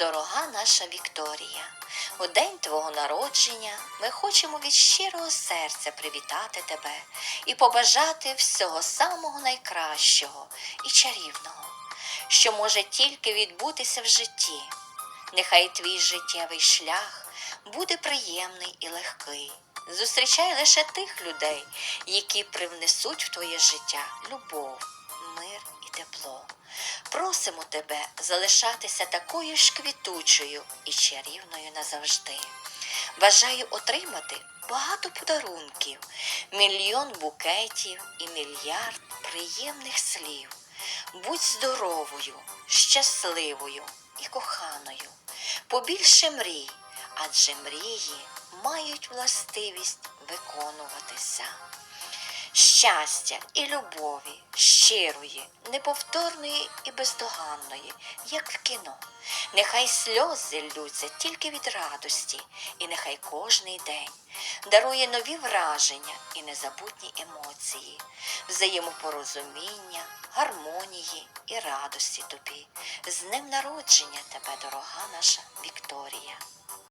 Дорога наша Вікторія, у день твого народження ми хочемо від щирого серця привітати тебе і побажати всього самого найкращого і чарівного, що може тільки відбутися в житті. Нехай твій життєвий шлях буде приємний і легкий. Зустрічай лише тих людей, які привнесуть в твоє життя любов, мир і тепло. Просимо тебе залишатися такою ж квітучою і чарівною назавжди. Бажаю отримати багато подарунків, мільйон букетів і мільярд приємних слів. Будь здоровою, щасливою і коханою. Побільше мрій, адже мрії мають властивість виконуватися щастя і любові, щирої, неповторної і бездоганної, як в кіно. Нехай сльози ллються тільки від радості, і нехай кожний день дарує нові враження і незабутні емоції, взаємопорозуміння, гармонії і радості тобі. З днем народження тебе, дорога наша Вікторія.